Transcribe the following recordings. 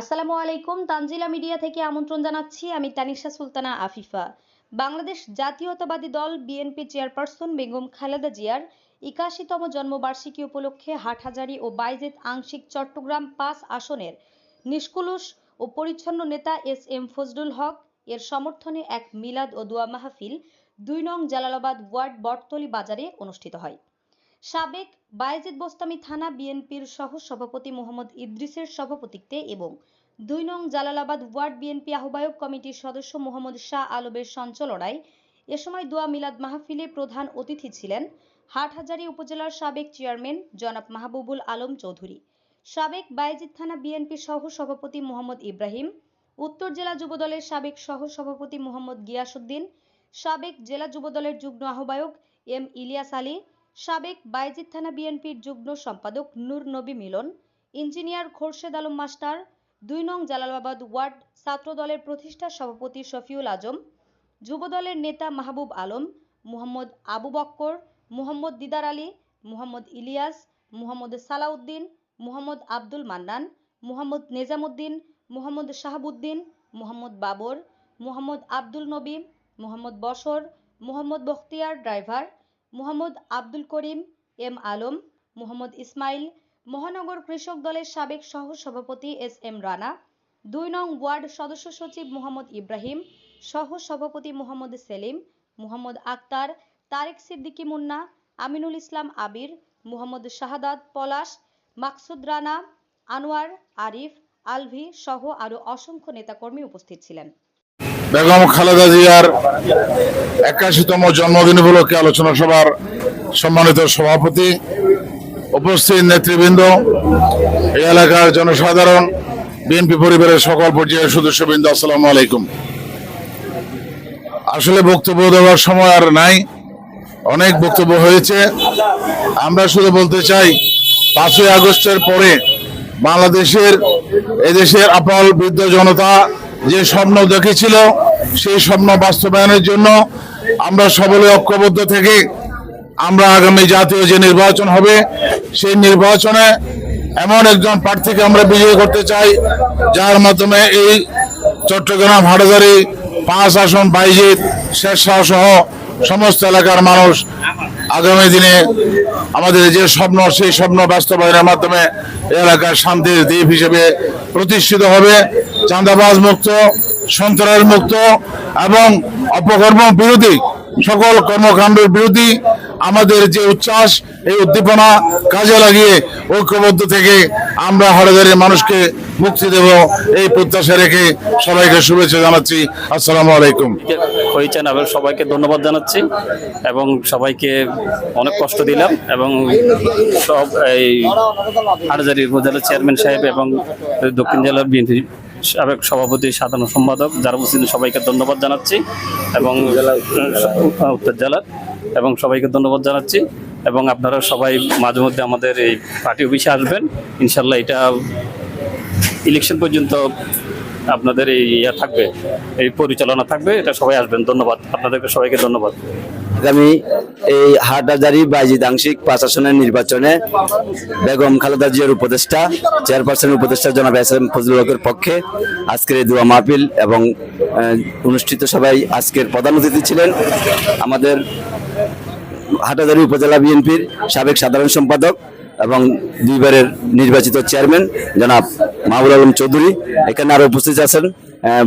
আসসালামু আলাইকুম, তানজিলা মিডিয়া থেকে আমন্ত্রণ জানাচ্ছি আমি তানিশা সুলতানা আফিফা। বাংলাদেশ জাতীয়তাবাদী দল বিএনপি চেয়ারপারসন বেগম খালেদা জিয়ার একাশিতম জন্মবার্ষিকী উপলক্ষে হাটহাজারী ও বাইজেদ আংশিক চট্টগ্রাম পাঁচ আসনের নিষ্কুলুষ ও পরিচ্ছন্ন নেতা এস এম ফজলুল হক, এর সমর্থনে এক মিলাদ ও দোয়া মাহফিল দুই নং জালালাবাদ ওয়ার্ড বটতলি বাজারে অনুষ্ঠিত হয়। সাবেক বায়েজিদ বোস্তামি থানা বিএনপির সহ সভাপতি মোহাম্মদ ইদ্রিসের সভাপতিত্বে এবং দুই নং জালালাবাদ ওয়ার্ড বিএনপি আহ্বায়ক কমিটির সদস্য মোহাম্মদ শাহ আলমের সঞ্চালনায় এ সময় দোয়া মিলাদ মাহফিলে প্রধান অতিথি ছিলেন হাটহাজারী উপজেলার সাবেক চেয়ারম্যান জনাব মাহবুবুল আলম চৌধুরী, সাবেক বায়েজিদ থানা বিএনপি সহ সভাপতি মোহাম্মদ ইব্রাহিম, উত্তর জেলা যুবদলের সাবেক সহ সভাপতি মোহাম্মদ গিয়াসউদ্দিন, সাবেক জেলা যুবদলের যুগ্ম আহ্বায়ক এম ইলিয়াস আলী সাবেক বাইজিদ থানা বিএনপির যুগ্ম সম্পাদক নূর নবী মিলন, ইঞ্জিনিয়ার খোরশেদ আলম মাস্টার, দুই নং জালালাবাদ ওয়ার্ড ছাত্র দলের প্রতিষ্ঠা সভাপতি শফিউল আজম, যুবদলের নেতা মাহবুব আলম, মুহাম্মদ আবু বক্কর, মুহাম্মদ দিদার আলী, মুহাম্মদ ইলিয়াস, মুহাম্মদ সালাউদ্দিন, মুহাম্মদ আব্দুল মান্নান, মুহাম্মদ নেজামুদ্দিন, মুহাম্মদ শাহাবুদ্দিন, মুহাম্মদ বাবর, মুহাম্মদ আব্দুল নবী, মুহাম্মদ বশর, মুহাম্মদ বখতিয়ার ড্রাইভার মুহাম্মদ আব্দুল করিম এম আলম, মোহাম্মদ ইসমাইল, মহানগর কৃষক দলের সাবেক সহ সভাপতি এস এম রানা, দুই নং ওয়ার্ড সদস্য সচিব মোহাম্মদ ইব্রাহিম সহ সভাপতি মোহাম্মদ সেলিম, মোহাম্মদ আক্তার, তারেক সিদ্দিকী মুন্না, আমিনুল ইসলাম আবির, মোহাম্মদ শাহাদাত পলাশ, মাকসুদ রানা, আনোয়ার, আরিফ, আলভি সহ আরও অসংখ্য নেতাকর্মী উপস্থিত ছিলেন। বেগম খালেদা জিয়ার একাশিতম জন্মদিন উপলক্ষে আলোচনা সভার সম্মানিত সভাপতি, উপস্থিত নেতৃবৃন্দ, এই এলাকার জনসাধারণ, বিএনপি পরিবারের সকল পর্যায়ের সদস্যবৃন্দ, আসসালামু আলাইকুম। আসলে বক্তব্য দেওয়ার সময় আর নাই, অনেক বক্তব্য হয়েছে। আমরা শুধু বলতে চাই, পাঁচই আগস্টের পরে বাংলাদেশের, এদেশের আপাল বৃদ্ধ জনতা যে স্বপ্ন দেখেছিল, সেই স্বপ্ন বাস্তবায়নের জন্য আমরা সকলে ঐক্যবদ্ধ থেকে আমরা আগামী জাতীয় যে নির্বাচন হবে, সেই নির্বাচনে এমন একজন প্রার্থীকে আমরা বিজয়ী করতে চাই, যার মাধ্যমে এই চট্টগ্রাম হাটাজারি পাঁচ আসন বাইজিৎ শেরশাহ সহ সমস্ত এলাকার মানুষ আগামী দিনে আমাদের যে স্বপ্ন, সেই স্বপ্ন বাস্তবায়নের মাধ্যমে এলাকার শান্তির দ্বীপ হিসেবে প্রতিষ্ঠিত হবে। চাঁদাবাজ মুক্ত, সন্ত্রাস মুক্ত এবং অপকর্ম বিরোধী, সকল কর্মকাণ্ডের বিরোধী আমাদের যে উচ্ছ্বাস, এই উদ্দীপনা কাজে লাগিয়ে ঐক্যবদ্ধ থেকে আমরা হরদারের মানুষকে মুক্তি দেব, এই প্রত্যাশা রেখে সবাইকে শুভেচ্ছা জানাচ্ছি। আসসালামু আলাইকুম। হয়েছেন এবং সবাইকে ধন্যবাদ জানাচ্ছি এবং সবাইকে অনেক কষ্ট দিলাম এবং সব এই হাটজারি উপজেলার চেয়ারম্যান সাহেব এবং দক্ষিণ জেলার বিএনপি সাবেক সভাপতি, সাধারণ সম্পাদক যারা উপস্থিত সবাইকে ধন্যবাদ জানাচ্ছি এবং উত্তর জেলার এবং সবাইকে ধন্যবাদ জানাচ্ছি এবং আপনারা সবাই মাঝে মধ্যে আমাদের এই পার্টি অফিসে আসবেন। ইনশাল্লাহ এটা ইলেকশন পর্যন্ত আপনাদের এই ইয়ে থাকবে, এই পরিচালনা থাকবে, এটা সবাই আসবেন, ধন্যবাদ। আপনাদেরকে সবাইকে ধন্যবাদ। আগামী এই হাটহাজারি বাইজিদ আংশিক আসনের নির্বাচনে বেগম খালেদা জিয়ার উপদেষ্টা, চেয়ারপারসনের উপদেষ্টা জনাব এস এম ফজলুল পক্ষে আজকের এই দোয়া মাহফিল এবং অনুষ্ঠিত সবাই আজকের প্রধান অতিথি ছিলেন আমাদের হাটাজারি উপজেলা বিএনপির সাবেক সাধারণ সম্পাদক এবং দুইবারের নির্বাচিত চেয়ারম্যান জনাব মাহবুল আলম চৌধুরী। এখানে আরও উপস্থিত আছেন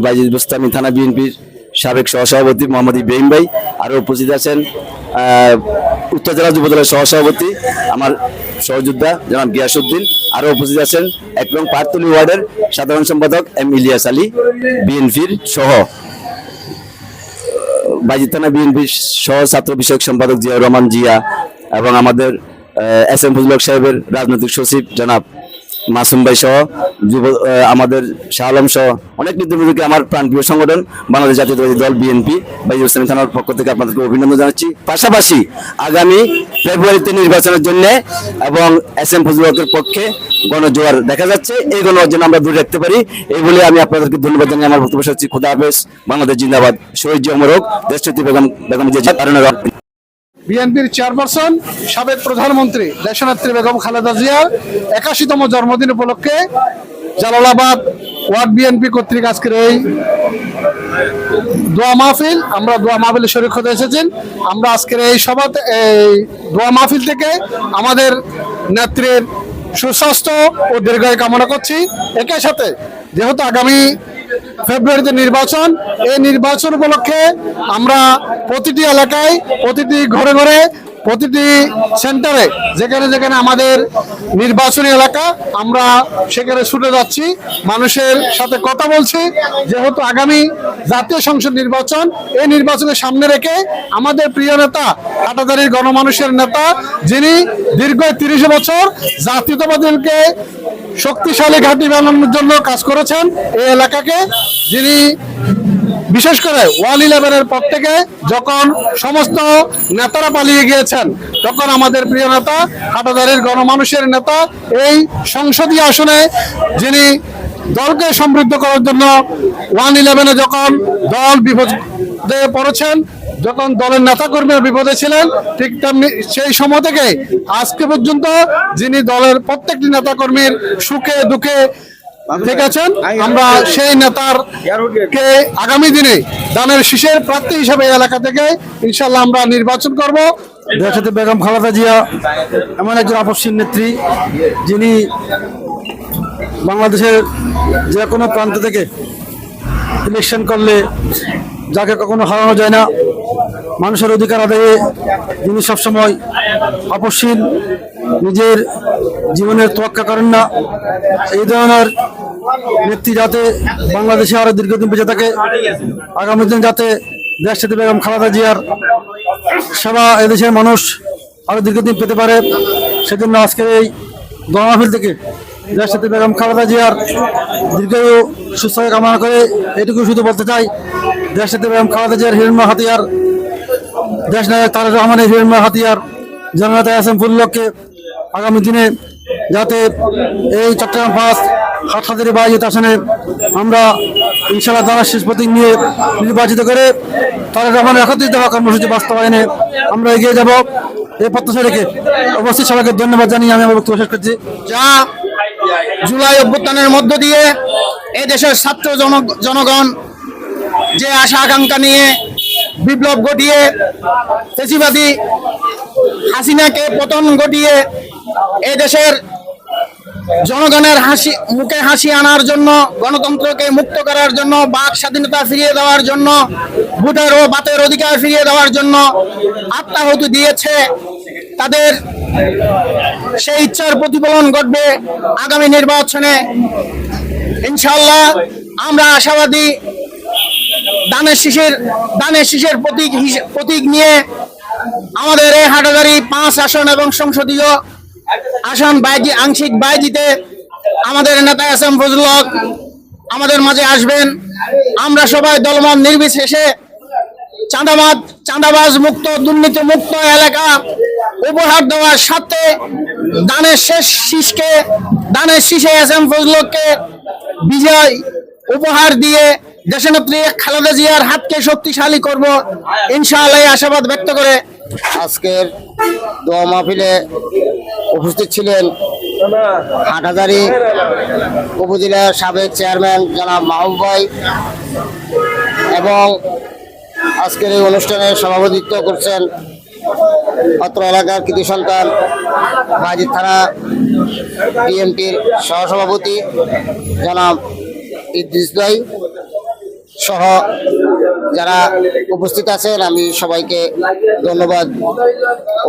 বাইজিদ বুস্তামি থানা বিএনপির সাবেক সহসভাপতি মোহাম্মদ ইব্রাহিম ভাই। আরও উপস্থিত আছেন উত্তর জেলা যুবদলের সহসভাপতি আমার সহযোদ্ধা জনাব গিয়াসুদ্দিন আরও উপস্থিত আছেন, এক নং পার্তলি ওয়ার্ডের সাধারণ সম্পাদক এম ইলিয়াস আলী, বিএনপির সহ। বাইজিদ থানা বিএনপির সহ ছাত্র বিষয়ক সম্পাদক জিয়াউর রহমান জিয়া এবং আমাদের এস এম ফজলক সাহেবের রাজনৈতিক সচিব, জনাব মাসুম ভাই সহ, যুব আমাদের শাহ আলম সহ অনেক নেতৃবৃন্দকে আমার প্রাণপ্রিয় সংগঠন, বাংলাদেশ জাতীয়তাবাদী দল, বিএনপি, বাইজুল ইসলামী থানার পক্ষ থেকে আপনাদেরকে অভিনন্দন জানাচ্ছি। পাশাপাশি আগামী ফেব্রুয়ারিতে নির্বাচনের জন্য এবং এস এম ফজলকের পক্ষে গণজোয়ার দেখা যাচ্ছে। এই গণ যেন আমরা দূরে রাখতে পারি, এই বলে আমি আপনাদেরকে ধন্যবাদ জানিয়ে আমার বক্তব্য করছি। খুদা হাফেজ। বাংলাদেশ জিন্দাবাদ। শহীদ অমরক দেশটি বেগম বেগম জিয়া কারণে বিএনপির চেয়ারপারসন, সাবেক প্রধানমন্ত্রী দেশনেত্রী বেগম খালেদা জিয়ার একাশিতম জন্মদিন উপলক্ষে জালালাবাদ ওয়ার্ড বিএনপি কর্তৃক আজকের এই দোয়া মাহফিল। আমরা দোয়া মাহফিলে শরীর হতে এসেছেন। আমরা আজকের এই সভাতে, এই দোয়া মাহফিল থেকে আমাদের নেত্রীর সুস্বাস্থ্য ও দীর্ঘায় কামনা করছি। একই সাথে, যেহেতু আগামী ফেব্রুয়ারিতে নির্বাচন। এই নির্বাচন উপলক্ষে আমরা প্রতিটি এলাকায়, প্রতিটি ঘরে ঘরে, প্রতিটি সেন্টারে, যেখানে যেখানে আমাদের নির্বাচনী এলাকা, আমরা সেখানে ছুটে যাচ্ছি, মানুষের সাথে কথা বলছি। যেহেতু আগামী জাতীয় সংসদ নির্বাচন, এই নির্বাচনের সামনে রেখে আমাদের প্রিয় নেতা হাটাদারির গণমানুষের নেতা, যিনি দীর্ঘ তিরিশ বছর জাতীয়তাবাদীকে শক্তিশালী ঘাঁটি বানানোর জন্য কাজ করেছেন এই এলাকাকে, যিনি বিশেষ করে ওয়ান ইলেভেনের পর থেকে যখন সমস্ত নেতারা পালিয়ে গিয়েছেন, তখন আমাদের প্রিয় নেতা, হাটাদারির গণমানুষের নেতা, এই সংসদীয় আসনে যিনি দলকে সমৃদ্ধ করার জন্য ওয়ান ইলেভেনে যখন দল বিপদে পড়েছেন যখন দলের নেতাকর্মীরা বিপদে ছিলেন, ঠিক তেমনি সেই সময় থেকে আজকে পর্যন্ত যিনি দলের প্রত্যেকটি নেতাকর্মীর সুখে দুঃখে থেকেছেন, আমরা সেই নেতার কে আগামী দিনে দানের শীষের প্রার্থী হিসেবে এলাকা থেকে ইনশাল্লাহ আমরা নির্বাচন করব। দেশাতে বেগম খালেদা জিয়া এমন একজন আপসীন নেত্রী, যিনি বাংলাদেশের যে কোনো প্রান্ত থেকে ইলেকশন করলে যাকে কখনো হারানো যায় না। মানুষের অধিকার আদায়ে যিনি সবসময় আপসীন নিজের জীবনের তোয়াক্কা করেন না, এই ধরনের নেত্রী যাতে বাংলাদেশে আরও দীর্ঘদিন বেঁচে থাকে, আগামী দিন যাতে দেশটাতে বেগম খালেদা জিয়ার সেবা এদেশের মানুষ আরও দীর্ঘদিন পেতে পারে, সেজন্য আজকের এই গণমাহফিল থেকে দেশটাতে বেগম খালেদা জিয়ার দীর্ঘায়ু সুস্থ কামনা করে এটুকু শুধু বলতে চাই দেশটাতে বেগম খালেদা জিয়ার হিরণ্য হাতিয়ার দেশ নায়ক তারেক রহমানের হিরণ্য হাতিয়ার জননেতা এস এম ফুল্লককে আগামী দিনে যাতে এই চট্টগ্রাম পাঁচ হাটহাজারি বাজিত আসনে আমরা ইনশাল্লাহ জানার শেষ প্রতীক নিয়ে নির্বাচিত করে তারেক রহমানের একত্রিত হওয়া কর্মসূচি বাস্তবায়নে আমরা এগিয়ে যাব। এই প্রত্যাশা রেখে অবশ্যই সবাইকে ধন্যবাদ জানিয়ে আমি আমার বক্তব্য শেষ করছি। যা জুলাই অভ্যুত্থানের মধ্য দিয়ে এই দেশের ছাত্র জন- জনগণ যে আশা আকাঙ্ক্ষা নিয়ে বিপ্লব ঘটিয়ে ফেসিবাদী হাসিনাকে পতন ঘটিয়ে এই দেশের জনগণের হাসি, মুখে হাসি আনার জন্য, গণতন্ত্রকে মুক্ত করার জন্য, বাক স্বাধীনতা ফিরিয়ে দেওয়ার জন্য, ভোটের ও বাতের অধিকার ফিরিয়ে দেওয়ার জন্য আত্মাহুতি দিয়েছে। তাদের সেই ইচ্ছার প্রতিফলন ঘটবে আগামী নির্বাচনে। ইনশাল্লাহ আমরা আশাবাদী দানের শীষের দানের শীষের প্রতীক প্রতীক নিয়ে আমাদের এই হাটাদারি পাঁচ আসন এবং সংসদীয় আসন বাইজি, আংশিক বাইজিতে আমাদের নেতা এস এম ফজলুল হক আমাদের মাঝে আসবেন। আমরা সবাই দলমত নির্বিশেষে চাঁদাবাদ, চাঁদাবাজ মুক্ত, দুর্নীতি মুক্ত এলাকা উপহার দেওয়ার সাথে দানের শেষ শীষকে, দানের শীষে এস এম ফজলকে বিজয় উপহার দিয়ে দেশনেত্রী খালেদা জিয়ার হাতকে শক্তিশালী করব। ইনশাআল্লাহ আশাবাদ ব্যক্ত করে আজকের দোয়া মাহফিলে উপস্থিত ছিলেন হাটহাজারি উপজেলার সাবেক চেয়ারম্যান জনাব মাহবুব ভাই এবং আজকের এই অনুষ্ঠানে সভাপতিত্ব করছেন অত্র এলাকার কৃতি সন্তান বাজিদ থানা বিএনপির সহসভাপতি জনাব ইদ্রিস ভাই। সহ যারা উপস্থিত আছেন, আমি সবাইকে ধন্যবাদ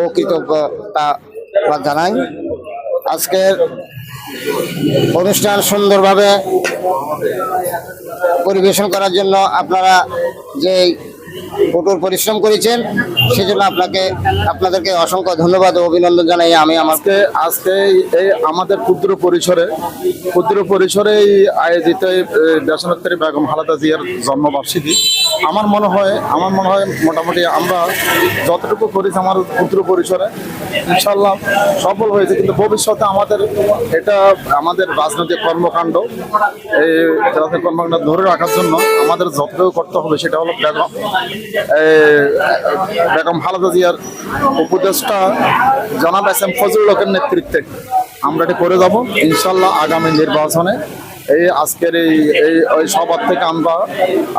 ও কৃতজ্ঞতা জানাই। আজকের অনুষ্ঠান সুন্দরভাবে পরিবেশন করার জন্য আপনারা যে কঠোর পরিশ্রম করেছেন। সেজন্য আপনাকে, আপনাদেরকে অসংখ্য ধন্যবাদ ও অভিনন্দন জানাই। আমি আমাকে আজকে এই আমাদের ক্ষুদ্র পরিসরে ক্ষুদ্র পরিসরে আয়োজিত দেশনেত্রী বেগম হালাদা জিয়ার জন্মবার্ষিকী আমার মনে হয়, আমার মনে হয় মোটামুটি আমরা যতটুকু করেছি আমার ক্ষুদ্র পরিসরে ইনশাল্লাহ সফল হয়েছে। কিন্তু ভবিষ্যতে আমাদের এটা আমাদের রাজনৈতিক কর্মকাণ্ড, এই রাজনৈতিক কর্মকাণ্ড ধরে রাখার জন্য আমাদের যতটুকু করতে হবে সেটা হলো বেগম। বেগম খালেদা জিয়ার উপদেষ্টা জনাব এস এম ফজলুল হকের নেতৃত্বে আমরা এটি করে যাব। ইনশাল্লাহ আগামী নির্বাচনে এই আজকের এই এই, ওই সবার থেকে আমরা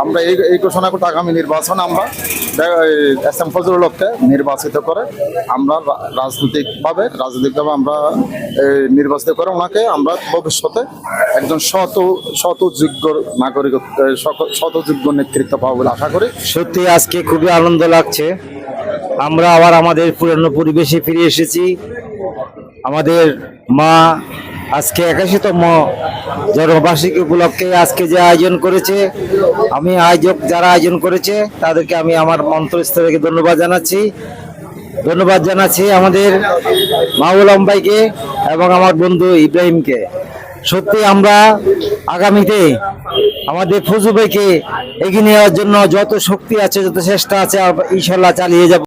আমরা এই এই ঘোষণা করতে আগামী নির্বাচন আমরা এস এম ফজলুলকে নির্বাচিত করে আমরা রাজনৈতিকভাবে রাজনৈতিকভাবে আমরা নির্বাচিত করে ওনাকে আমরা ভবিষ্যতে একজন শত শত যোগ্য নাগরিক শত যোগ্য নেতৃত্ব পাবো বলে আশা করি। সত্যি আজকে খুবই আনন্দ লাগছে। আমরা আবার আমাদের পুরানো পরিবেশে ফিরে এসেছি। আমাদের মা আজকে একাশিতম জন্মবার্ষিকী উপলক্ষে আজকে যে আয়োজন করেছে, আমি আয়োজক যারা আয়োজন করেছে, তাদেরকে আমি আমার মন্ত্রস্থ থেকে ধন্যবাদ জানাচ্ছি। ধন্যবাদ জানাচ্ছি আমাদের মাহুল আম্বাইকে এবং আমার বন্ধু ইব্রাহিমকে। সত্যি আমরা আগামীতে আমাদের ফজু ভাইকে এগিয়ে নেওয়ার জন্য যত শক্তি আছে, যত চেষ্টা আছে ইনশাল্লাহ চালিয়ে যাব।